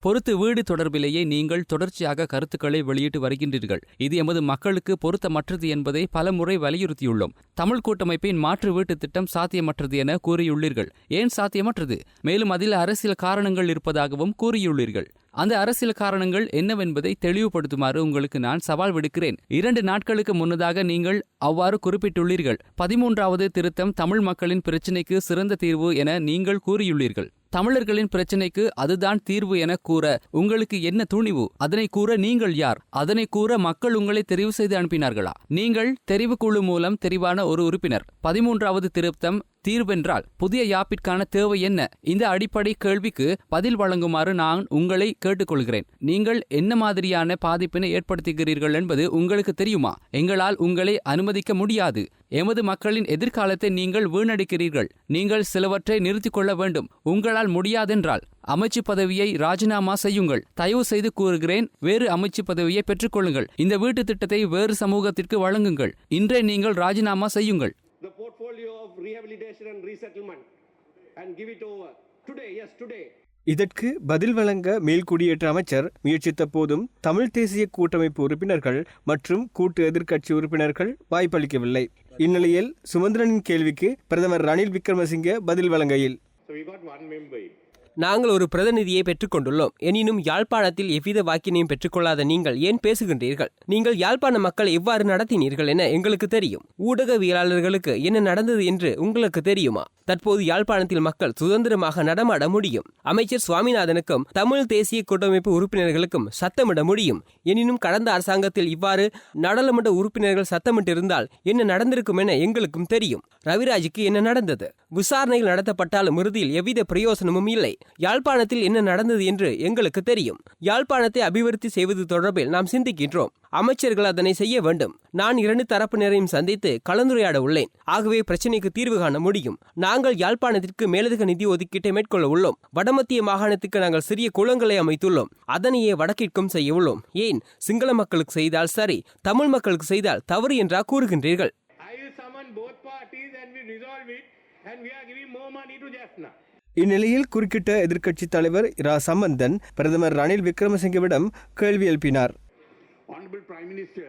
பொறுத்து வீடு தொடர்பிலேயே நீங்கள் தொடர்ச்சியாக கருத்துக்களை வெளியிட்டு வருகின்றீர்கள். இது எமது மக்களுக்கு பொருத்தமற்றது என்பதை பலமுறை வலியுறுத்தியுள்ளோம். தமிழ் கூட்டமைப்பின் மாற்று வீட்டுத் திட்டம் சாத்தியமற்றது என கூறியுள்ளீர்கள். ஏன் சாத்தியமற்றது? மேலும் அதில் அரசியல் காரணங்கள் இருப்பதாகவும் கூறியுள்ளீர்கள். அந்த அரசியல் காரணங்கள் என்னவென்பதை தெளிவுபடுத்துமாறு உங்களுக்கு நான் சவால் விடுக்கிறேன். இரண்டு நாட்களுக்கு முன்னதாக நீங்கள் அவ்வாறு குறிப்பிட்டுள்ளீர்கள். பதிமூன்றாவது திருத்தம் தமிழ் மக்களின் பிரச்சினைக்கு சிறந்த தீர்வு என நீங்கள் கூறியுள்ளீர்கள். தமிழர்களின் பிரச்சினைக்கு அதுதான் தீர்வு என கூற உங்களுக்கு என்ன துணிவு? அதனை கூற நீங்கள் யார்? அதனை கூற மக்கள் உங்களை தெரிவு செய்து அனுப்பினார்களா? நீங்கள் தெரிவு குழு மூலம் தெரிவான ஒரு உறுப்பினர். பதிமூன்றாவது திருத்தம் தீர்வென்றால் புதிய யாப்பிற்கான தேவை என்ன? இந்த அடிப்படை கேள்விக்கு பதில் வழங்குமாறு நான் உங்களை கேட்டுக்கொள்கிறேன். நீங்கள் என்ன மாதிரியான பாதிப்பினை ஏற்படுத்துகிறீர்கள் என்பது உங்களுக்கு தெரியுமா? எங்களால் உங்களை அனுமதிக்க முடியாது. எமது மக்களின் எதிர்காலத்தை நீங்கள் வீணடிக்கிறீர்கள். நீங்கள் சிலவற்றை நிறுத்திக் கொள்ள வேண்டும். உங்களால் முடியாதென்றால் அமைச்சு பதவியை ராஜினாமா செய்யுங்கள். தயவு செய்து கூறுகிறேன் வேறு அமைச்சு பதவியை பெற்றுக்கொள்ளுங்கள். இந்த வீட்டு திட்டத்தை வேறு சமூகத்திற்கு வழங்குங்கள். இன்றே நீங்கள் ராஜினாமா செய்யுங்கள். Portfolio of rehabilitation and resettlement and give it over. Today, yes, today. இதற்கு பதில் வழங்க மேல்குடியேற்ற அமைச்சர் முயற்சித்த போதும் தமிழ் தேசிய கூட்டமைப்பு உறுப்பினர்கள் மற்றும் கூட்டு எதிர்க்கட்சி உறுப்பினர்கள் வாய்ப்பளிக்கவில்லை இந்நிலையில் சுமந்திரனின் கேள்விக்கு பிரதமர் ரணில் விக்ரமசிங்கே பதில் வழங்கையில் நாங்கள் ஒரு பிரதிநிதியை பெற்றுக்கொண்டுள்ளோம். எனினும் யாழ்ப்பாணத்தில் எவ்வித வாக்கினையும் பெற்றுக்கொள்ளாத நீங்கள் ஏன் பேசுகின்றீர்கள்? நீங்கள் யாழ்ப்பாண மக்களை எவ்வாறு நடத்தினீர்கள் என எங்களுக்கு தெரியும். ஊடகவியலாளர்களுக்கு என்ன நடந்தது என்று உங்களுக்கு தெரியுமா? தற்போது யாழ்ப்பாணத்தில் மக்கள் சுதந்திரமாக நடமாட முடியும். அமைச்சர் சுவாமிநாதனுக்கும் தமிழ் தேசிய கூட்டமைப்பு உறுப்பினர்களுக்கும் சத்தமிட முடியும். எனினும் கடந்த அரசாங்கத்தில் இவ்வாறு நாடாளுமன்ற உறுப்பினர்கள் சத்தமிட்டிருந்தால் என்ன நடந்திருக்கும் என எங்களுக்கும் தெரியும். ரவிராஜுக்கு என்ன நடந்தது? விசாரணைகள் நடத்தப்பட்டாலும் இறுதியில் எவ்வித பிரயோசனமும் இல்லை. யாழ்ப்பாணத்தில் என்ன நடந்தது என்று எங்களுக்கு தெரியும். யாழ்ப்பாணத்தை அபிவிருத்தி செய்வது தொடர்பில் நாம் சிந்திக்கின்றோம். அமைச்சர்கள் அதனை செய்ய வேண்டும். நான் இரண்டு தரப்பினரையும் சந்தித்து கலந்துரையாட உள்ளேன். ஆகவே பிரச்சினைக்கு தீர்வு காண முடியும். நாங்கள் யாழ்ப்பாணத்திற்கு மேலதிக நிதி ஒதுக்கீட்டை மேற்கொள்ள உள்ளோம். வடமத்திய மாகாணத்துக்கு நாங்கள் சிறிய குளங்களை அமைத்துள்ளோம். அதனையே வடக்கிற்கும் செய்ய உள்ளோம். ஏன்? சிங்கள மக்களுக்கு செய்தால் சரி தமிழ் மக்களுக்கு செய்தால் தவறு என்றா கூறுகின்றீர்கள். And we and we are giving more money to Jaffna. இந்நிலையில் குறுக்கிட்ட எதிர்க்கட்சித் தலைவர் இரா சம்பந்தன் பிரதமர் ரணில் விக்ரமசிங்கவிடம் கேள்வி எழுப்பினார் Honorable Prime Minister,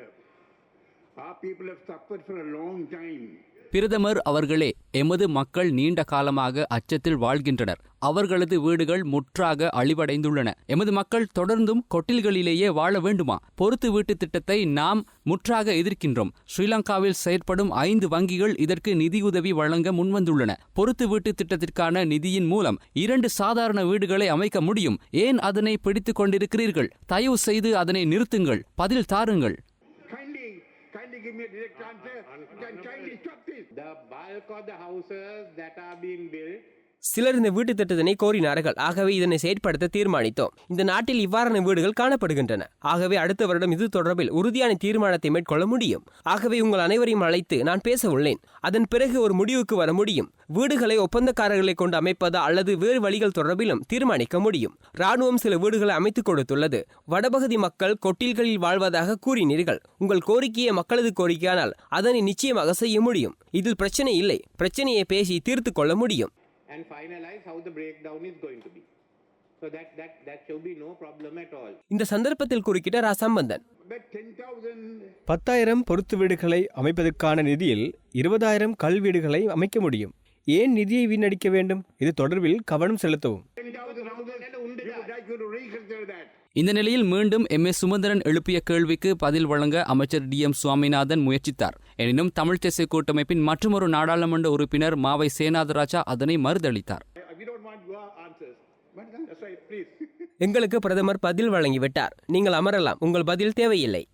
our people have suffered for a long time. பிரதமர் அவர்களே எமது மக்கள் நீண்ட காலமாக அச்சத்தில் வாழ்கின்றனர். அவர்களது வீடுகள் முற்றாக அழிவடைந்துள்ளன. எமது மக்கள் தொடர்ந்தும் கொட்டில்களிலேயே வாழ வேண்டுமா? பொறுத்து வீட்டு திட்டத்தை நாம் முற்றாக எதிர்க்கின்றோம். ஸ்ரீலங்காவில் செயற்படும் ஐந்து வங்கிகள் இதற்கு நிதியுதவி வழங்க முன்வந்துள்ளன. பொறுத்து வீட்டு திட்டத்திற்கான நிதியின் மூலம் இரண்டு சாதாரண வீடுகளை அமைக்க முடியும். ஏன் அதனை பிடித்துக் கொண்டிருக்கிறீர்கள்? தயவு செய்து அதனை நிறுத்துங்கள். பதில் தாருங்கள். Kindly, give me a direct uh, answer uh, uh, and kindly stop this. The bulk of the houses that are being built சிலர் இந்த வீட்டு திட்டத்தினை கோரினார்கள். ஆகவே இதனை செயற்படுத்த தீர்மானித்தோம். இந்த நாட்டில் இவ்வாறான வீடுகள் காணப்படுகின்றன. ஆகவே அடுத்த வருடம் இது தொடர்பில் உறுதியான தீர்மானத்தை மேற்கொள்ள முடியும். ஆகவே உங்கள் அனைவரையும் அழைத்து நான் பேச உள்ளேன் அதன் பிறகு ஒரு முடிவுக்கு வர முடியும். வீடுகளை ஒப்பந்தக்காரர்களை கொண்டு அமைப்பதா அல்லது வேறு வழிகள் தொடர்பிலும் தீர்மானிக்க முடியும். ராணுவம் சில வீடுகளை அமைத்துக் கொடுத்துள்ளது. வடபகுதி மக்கள் கொட்டில்களில் வாழ்வதாக கூறினீர்கள். உங்கள் கோரிக்கையை மக்களது கோரிக்கையானால் அதனை நிச்சயமாக செய்ய முடியும். இதில் பிரச்சனை இல்லை. பிரச்சனையை பேசி தீர்த்து கொள்ள முடியும். And finalize how the breakdown is going to be. So that, that, that should be no problem at all. இந்த சந்தர்ப்பத்தில் குறுக்கிட்ட ரா சம்பந்தன் But 10,000 பத்தாயிரம் பொறுத்து வீடுகளை அமைப்பதற்கான நிதியில் இருபதாயிரம் கல் வீடுகளை அமைக்க முடியும். ஏன் நிதியை வீணடிக்க வேண்டும்? இது தொடர்பில் கவனம் செலுத்தவும். இந்த நிலையில் மீண்டும் எம். எஸ் சுமந்திரன் எழுப்பிய கேள்விக்கு பதில் வழங்க அமைச்சர் டி. எம். சுவாமிநாதன் முயற்சித்தார். எனினும் தமிழ் தேசிய கூட்டமைப்பின் மற்றொரு நாடாளுமன்ற உறுப்பினர் மாவை சேனாதராஜா அதனை மறுதளித்தார். எங்களுக்கு பிரதமர் பதில் வழங்கிவிட்டார். நீங்கள் அமரலாம். உங்கள் பதில் தேவையில்லை.